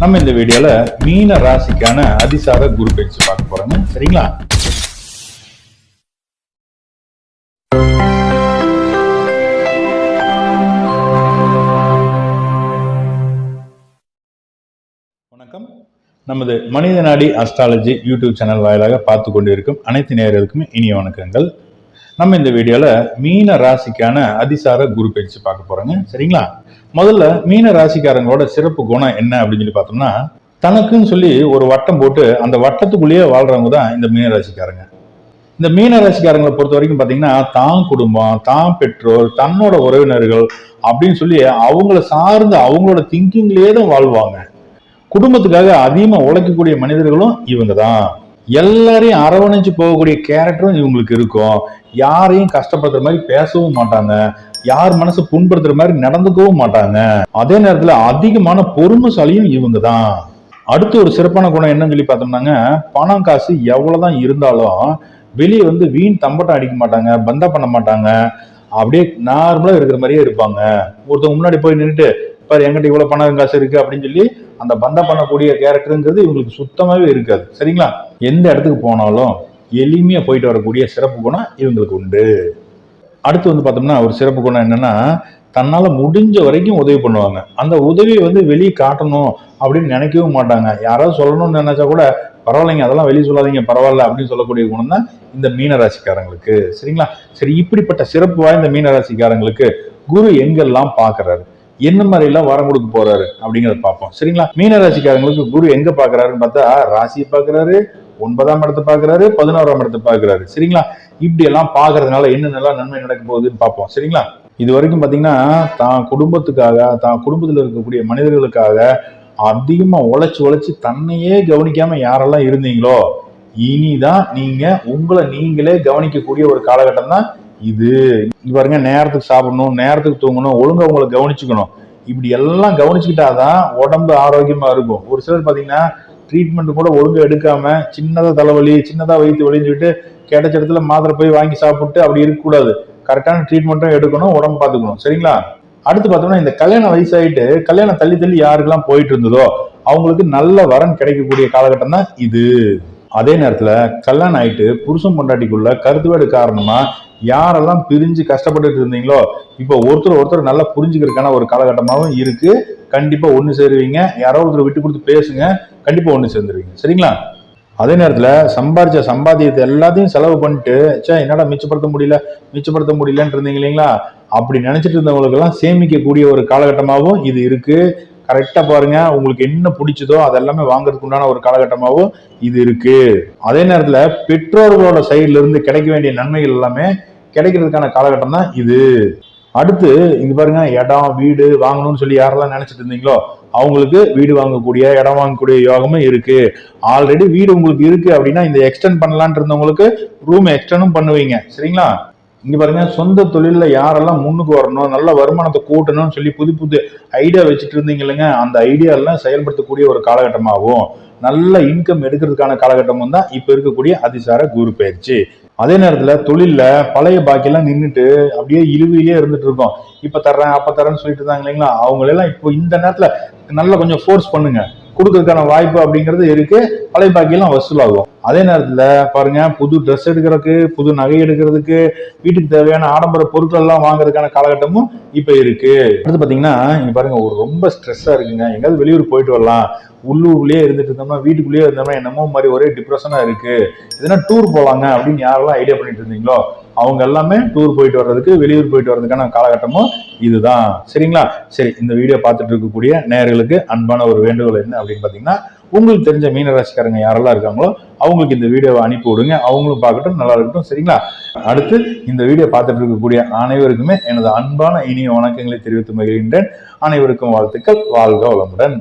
நம்ம இந்த வீடியோல மீன ராசிக்கான அதிசார குரு பயிற்சி பார்க்க போறோங்க சரிங்களா? வணக்கம். நமது மனித நாடி அஸ்ட்ராலஜி யூடியூப் சேனல் வாயிலாக பார்த்து கொண்டிருக்கும் அனைத்து நேயர்களுக்குமே இனிய வணக்கங்கள். நம்ம இந்த வீடியோல மீன ராசிக்கான அதிசார குரு பயிற்சி பார்க்க போறோங்க. சரிங்களா? முதல்ல மீன ராசிக்காரங்களோட சிறப்பு குணம் என்ன அப்படின்னு சொல்லி பார்த்தோம்னா தனக்குன்னு சொல்லி ஒரு வட்டம் போட்டு அந்த வட்டத்துக்குள்ளேயே வாழ்றவங்க தான் இந்த மீன ராசிக்காரங்க. இந்த மீன ராசிக்காரங்களை பொறுத்த வரைக்கும் பார்த்தீங்கன்னா தான் குடும்பம் தான் பெற்றோர் தன்னோட உறவினர்கள் அப்படின்னு சொல்லி அவங்கள சார்ந்து அவங்களோட திங்கிங்லேயே தான் வாழ்வாங்க. குடும்பத்துக்காக அதிகமாக உழைக்கக்கூடிய மனிதர்களும் இவங்க தான். எல்லாரையும் அரவணைச்சு போகக்கூடிய கேரக்டரும் இவங்களுக்கு இருக்கும். யாரையும் கஷ்டப்படுத்துற மாதிரி பேசவும் மாட்டாங்க. யார் மனசு புண்படுத்துற மாதிரி நடந்துக்கவும் மாட்டாங்க. அதே நேரத்துல அதிகமான பொறுமைசாலியும் இவங்க தான் அடுத்து ஒரு சிறப்பான குணம் என்னன்னு சொல்லி பார்த்தோம்னாங்க பணம் காசு எவ்வளவுதான் இருந்தாலும் வெளியே வந்து வீண் தம்பட்டம் அடிக்க மாட்டாங்க பந்தா பண்ண மாட்டாங்க. அப்படியே நார்மலா இருக்கிற மாதிரியே இருப்பாங்க. ஒருத்தவங்க முன்னாடி போய் நின்றுட்டு பாரு என்கிட்ட இவ்வளவு பணம் காசு இருக்கு அப்படின்னு சொல்லி அந்த பந்தம் பண்ணக்கூடிய கேரக்டருங்கிறது இவங்களுக்கு சுத்தமாவே இருக்காது. சரிங்களா? எந்த இடத்துக்கு போனாலும் எளிமையா போயிட்டு வரக்கூடிய சிறப்பு குணம் இவங்களுக்கு உண்டு. அடுத்து வந்து பார்த்தோம்னா ஒரு சிறப்பு குணம் என்னன்னா தன்னால் முடிஞ்ச வரைக்கும் உதவி பண்ணுவாங்க. அந்த உதவியை வந்து வெளியே காட்டணும் அப்படின்னு நினைக்கவும் மாட்டாங்க. யாராவது சொல்லணும்னு நினைச்சா கூட பரவாயில்லைங்க அதெல்லாம் வெளியே சொல்லாதீங்க பரவாயில்ல அப்படின்னு சொல்லக்கூடிய குணம் தான் இந்த மீனராசிக்காரங்களுக்கு. சரிங்களா? சரி இப்படிப்பட்ட சிறப்பு வாய்ந்த மீனராசிக்காரங்களுக்கு குரு எங்கெல்லாம் பார்க்குறாரு என்ன மாதிரி எல்லாம் வரம் கொடுக்க போறாரு அப்படிங்கறத பார்ப்போம். சரிங்களா? மீனராசிக்காரங்களுக்கு குரு எங்க பாக்குறாருன்னு பார்த்தா ராசியை பாக்குறாரு ஒன்பதாம் இடத்தை பாக்குறாரு பதினோராம் இடத்தை பாக்குறாரு சரிங்களா? இப்படி எல்லாம் பாக்குறதுனால என்னென்னலாம் நன்மை நடக்க போகுதுன்னு பார்ப்போம். சரிங்களா? இது வரைக்கும் பாத்தீங்கன்னா தான் குடும்பத்துக்காக தான் குடும்பத்தில் இருக்கக்கூடிய மனிதர்களுக்காக அதிகமா உழைச்சு உழைச்சு தன்னையே கவனிக்காம யாரெல்லாம் இருந்தீங்களோ இனிதான் நீங்க உங்களை நீங்களே கவனிக்கக்கூடிய ஒரு காலகட்டம் தான் இது பாருங்க நேரத்துக்கு சாப்பிடணும் நேரத்துக்கு தூங்கணும் ஒழுங்கா உங்களை கவனிச்சுக்கணும். இப்படி எல்லாம் கவனிச்சுக்கிட்டாதான் உடம்பு ஆரோக்கியமா இருக்கும். ஒரு சிலர் பாத்தீங்கன்னா ட்ரீட்மெண்ட் கூட ஒழுங்கா எடுக்காம சின்னதா தலைவலி சின்னதா வயிற்று வலின்னு சொல்லிட்டு கிடைச்ச இடத்துல மாத்திரை போய் வாங்கி சாப்பிட்டு அப்படி இருக்கக்கூடாது. கரெக்டான ட்ரீட்மெண்ட்டும் எடுக்கணும் உடம்பு பார்த்துக்கணும் சரிங்களா? அடுத்து பார்த்தோம்னா இந்த கல்யாணம் வயசாயிட்டு கல்யாணம் தள்ளி தள்ளி யாருக்கெல்லாம் போயிட்டு இருந்ததோ அவங்களுக்கு நல்ல வரன் கிடைக்கக்கூடிய காலகட்டம் தான் இது. அதே நேரத்துல கல்யாணம் ஆயிட்டு புருஷன் பொண்டாட்டிக்குள்ள கருத்துவேடு காரணமாக காரணமா யாரெல்லாம் பிரிஞ்சு கஷ்டப்பட்டுட்டு இருந்தீங்களோ இப்போ ஒருத்தர் ஒருத்தர் நல்லா புரிஞ்சுக்கிறதுக்கான ஒரு காலகட்டமாகவும் இருக்கு. கண்டிப்பா ஒண்ணு சேருவீங்க. யாரோ ஒருத்தர் விட்டு கொடுத்து பேசுங்க கண்டிப்பா ஒண்ணு சேர்ந்துருவீங்க. சரிங்களா? அதே நேரத்துல சம்பாரிச்ச சம்பாத்தியத்தை எல்லாத்தையும் செலவு பண்ணிட்டு சே என்னடா மிச்சப்படுத்த முடியல மிச்சப்படுத்த முடியலன்னு இருந்தீங்க இல்லைங்களா? அப்படி நினைச்சிட்டு இருந்தவங்களுக்கு எல்லாம் சேமிக்கக்கூடிய ஒரு காலகட்டமாகவும் இது இருக்கு. கரெக்டா பாருங்க. உங்களுக்கு என்ன பிடிச்சதோ அதெல்லாமே வாங்குறதுக்கு உண்டான ஒரு காலகட்டமாகவும் இது இருக்கு. அதே நேரத்துல பெற்றோர்களோட சைட்ல இருந்து கிடைக்க வேண்டிய நன்மைகள் எல்லாமே கிடைக்கிறதுக்கான காலகட்டம் தான் இது. அடுத்து இது பாருங்க இடம் வீடு வாங்கணும்னு சொல்லி யாரெல்லாம் நினைச்சிட்டு இருந்தீங்களோ அவங்களுக்கு வீடு வாங்கக்கூடிய இடம் வாங்கக்கூடிய யோகமும் இருக்கு. ஆல்ரெடி வீடு உங்களுக்கு இருக்கு அப்படின்னா இந்த எக்ஸ்டெண்ட் பண்ணலான் இருந்தவங்களுக்கு ரூம் எக்ஸ்டெண்டும் பண்ணுவீங்க. சரிங்களா? இங்கே பாருங்க சொந்த தொழிலில் யாரெல்லாம் முன்னுக்கு வரணும் நல்ல வருமானத்தை கூட்டணும்னு சொல்லி புது புது ஐடியா வச்சுட்டு இருந்தீங்க இல்லைங்க அந்த ஐடியாலாம் செயல்படுத்தக்கூடிய ஒரு காலகட்டமாகவும் நல்ல இன்கம் எடுக்கிறதுக்கான காலகட்டமும் தான் இப்போ இருக்கக்கூடிய அதிசார குரு பயிற்சி. அதே நேரத்தில் தொழிலில் பழைய பாக்கியெல்லாம் நின்றுட்டு அப்படியே இழுவிலே இருந்துட்டு இருக்கோம். இப்போ தர்றேன் அப்போ தரேன்னு சொல்லிட்டு இருந்தாங்க இல்லைங்களா? அவங்களெல்லாம் இப்போ இந்த நேரத்தில் நல்லா கொஞ்சம் ஃபோர்ஸ் பண்ணுங்கள் கொடுக்கறதுக்கான வாய்ப்பு அப்படிங்கிறது இருக்கு. பழைய வசூலாகும் அதே நேரத்தில் பாருங்க புது ட்ரெஸ் எடுக்கிறதுக்கு புது நகை எடுக்கிறதுக்கு வீட்டுக்கு தேவையான ஆடம்பர பொருட்கள் எல்லாம் வாங்குறதுக்கான காலகட்டமும் இப்போ இருக்கு. அடுத்து பார்த்தீங்கன்னா இங்க பாருங்க ஒரு ரொம்ப ஸ்ட்ரெஸ்ஸா இருக்குங்க. எங்கேயாவது வெளியூர் போயிட்டு வரலாம். உள்ளூர்லயே இருந்துட்டு இருந்தோம்னா வீட்டுக்குள்ளேயே இருந்தோம்னா என்னமோ மாதிரி ஒரே டிப்ரெஷனா இருக்கு. எதனா டூர் போலாங்க அப்படின்னு யாரெல்லாம் ஐடியா பண்ணிட்டு இருந்தீங்களோ அவங்க எல்லாமே டூர் போயிட்டு வர்றதுக்கு வெளியூர் போயிட்டு வர்றதுக்கான காலகட்டமும் இதுதான். சரிங்களா? சரி இந்த வீடியோ பார்த்துட்டு இருக்கக்கூடிய நேயர்களுக்கு அன்பான ஒரு வேண்டுகோள் என்ன அப்படின்னு பார்த்தீங்கன்னா உங்களுக்கு தெரிஞ்ச மீனராசிக்காரங்க யாரெல்லாம் இருக்காங்களோ அவங்களுக்கு இந்த வீடியோவை அனுப்பி விடுங்க. அவங்களும் பார்க்கட்டும் நல்லா இருக்கட்டும். சரிங்களா? அடுத்து இந்த வீடியோ பார்த்துட்டு இருக்கக்கூடிய அனைவருக்குமே எனது அன்பான இனிய வணக்கங்களை தெரிவித்து மகிழ்கின்றேன். அனைவருக்கும் வாழ்த்துக்கள். வாழ்க வளமுடன்.